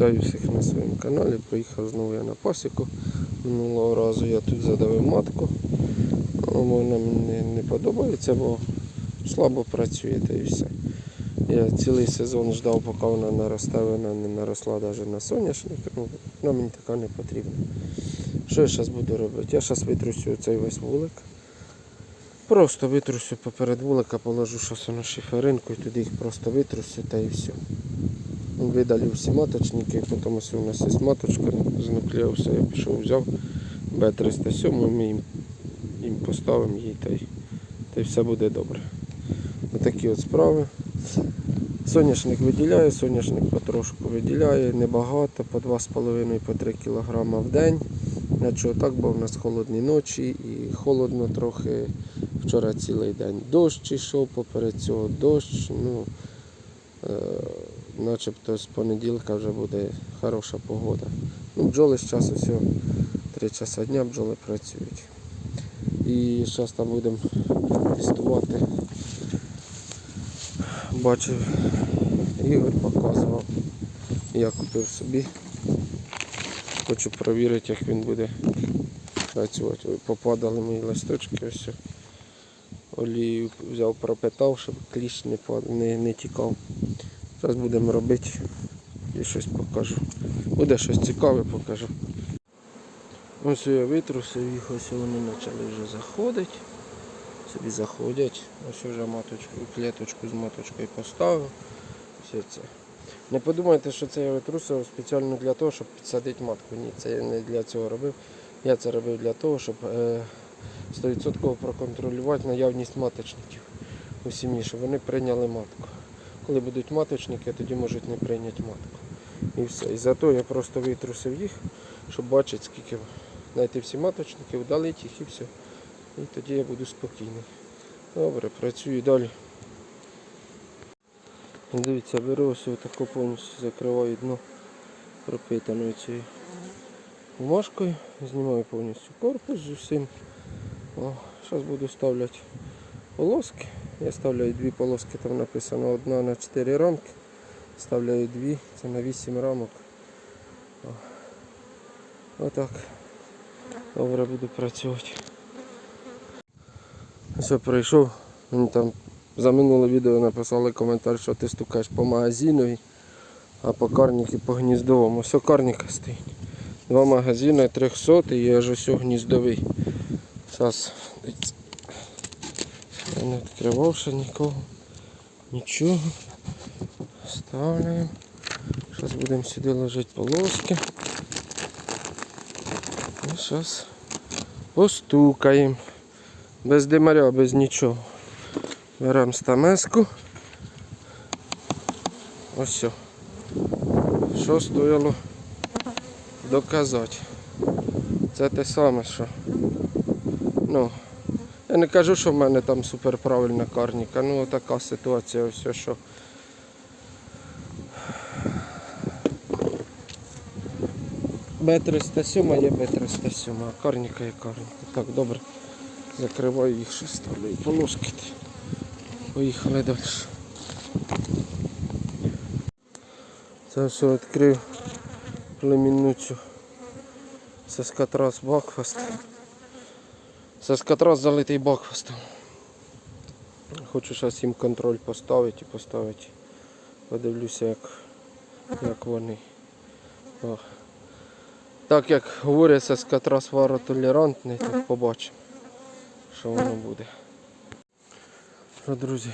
Вітаю всіх на своєму каналі. Поїхав знову я на пасіку. Минулого разу я тут задавив матку. Ну, Вона мені не, подобається, бо слабо працює та і все. Я цілий сезон ждав, поки вона наросте, вона не наросла навіть на соняшник. Ну, вона мені така не потрібна. Що я зараз буду робити? Я зараз витрусю цей весь вулик. Просто витрусю поперед вулика, положу щось на шиферинку і туди їх просто витрусю та і все. Видалі всі маточники, потім ось у нас є маточка з нуклеуса, я пішов взяв Б307, ми їм, їм поставимо її та й, та й все буде добре. Отакі от справи. Соняшник виділяє, соняшник потрошку виділяє, небагато, по 2,5-3 кг в день. Чого так, бо в нас холодні ночі і холодно трохи. Вчора цілий день дощ йшов, поперед цього дощ. Ну, е, начебто з понеділка вже буде хороша погода. Ну, бджоли з часу всього 3 часа дня бджоли працюють. І зараз там будемо тестувати. Бачив, Ігор показував. Я купив собі. Хочу перевірити, як він буде працювати. Ой, Попадали мої листочки, ось. Олію взяв, пропитав, щоб кліщ не, не, не тікав. Зараз будемо робити і щось покажу. Буде щось цікаве, покажу. Ось я витрусив їх, ось вони почали вже заходити. Собі заходять. Ось вже маточку, клеточку з маточкою поставив. Все це. Не подумайте, що це я витрусив спеціально для того, щоб підсадити матку. Ні, це я не для цього робив. Я це робив для того, щоб е, 100% проконтролювати наявність маточників у сім'ї, щоб вони прийняли матку. Коли будуть маточники, тоді можуть не прийняти матку. І все. І зато я просто витрусив їх, щоб бачити, скільки знайти всі маточники, вдалити їх і все. І тоді я буду спокійний. Добре, працюю далі. Дивіться, беру ось таку повністю закриваю дно пропитаною цією бумажкою, знімаю повністю корпус з усім. Зараз буду ставляти полоски. Я ставляю дві полоски, там написано одна на 4 рамки. Ставляю дві, це на 8 рамок. Отак. Добре буду працювати. Все, прийшов. Мені там за минуле відео написали коментар, що ти стукаєш по магазинові, а по карніки по гніздовому. Все карніка стоїть. Два магазини, 300 і аж ось гніздовий. Зараз я не відкривав ще нікого. Нічого. Ставляємо. Зараз будемо сюди ложити полоски. І зараз постукаємо. Без димаря, без нічого. Беремо стамеску. Ось все. Що стояло доказати. Це те саме, що. Ну, я не кажу, що в мене там суперправильна карніка. Ну така ситуація, все що. Б307 є Б307, а карніка є карніка. Так, добре. Закриваю їх, ще ставлю полоски. Поїхали далі. Це все відкрив племінну цю Саскатрас Бакфаст. Саскатрас залитий Бакфастом. Хочу зараз їм контроль поставити і поставити. Подивлюся як, як вони. О. Так як говорять, Саскатрас варотолерантний, так побачимо, що воно буде. Що, друзі,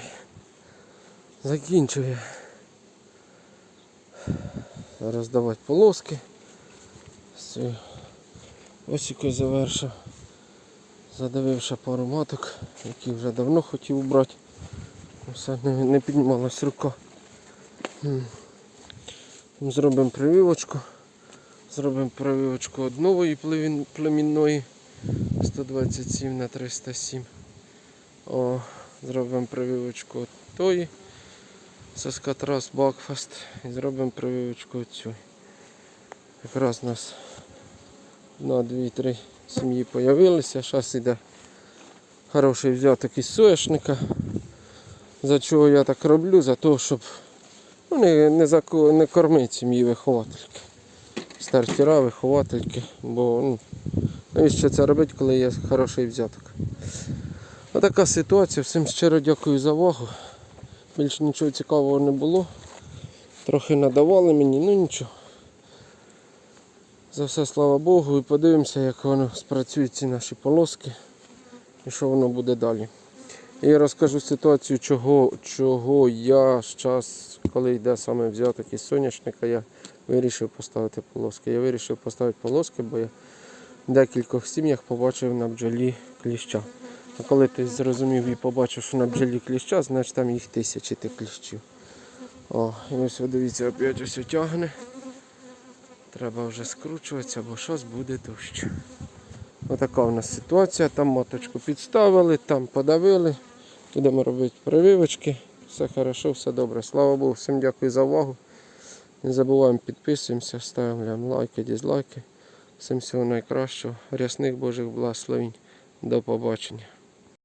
закінчив я роздавати полоски. З цією осікою завершив. Задавив ще пару маток, які вже давно хотів убрати. Все не, не піднімалась рука. Зробимо прививочку. Зробимо прививочку від нової племінної 127 на 307. О, зробимо прививочку від тої. Саскатрас Бакфаст. І зробимо прививочку від цю. Якраз у нас на 2-3 сім'ї появилися. Зараз іде хороший взяток із соняшника. За чого я так роблю? За те, щоб Ну, не, заку, не кормить сім'ї виховательки. Стартера, виховательки, бо ну, навіщо це робити, коли є хороший взяток. Отака ситуація. Всім щиро дякую за увагу. Більше нічого цікавого не було. Трохи надавали мені, ну нічого. За все слава Богу і подивимося, як воно спрацюють ці наші полоски і що воно буде далі. І розкажу ситуацію, чого, чого я зараз, коли йде саме взяток із соняшника, я вирішив поставити полоски. Я вирішив поставити полоски, бо я в декількох сім'ях побачив на бджолі кліща. А коли ти зрозумів і побачив, що на бджолі кліща, значить там їх тисячі тих кліщів. О, ось ви дивіться, опять ось тягне. Треба вже скручуватися, бо щось буде дощ. Отака у нас ситуація. Там моточку підставили, там подавили. Будемо робити прививочки. Все хорошо, все добре. Слава Богу, всім дякую за увагу. Не забуваємо підписуємося, ставимо лайки, дізлайки. Всім всього найкращого. Рясних Божих благословень. До побачення.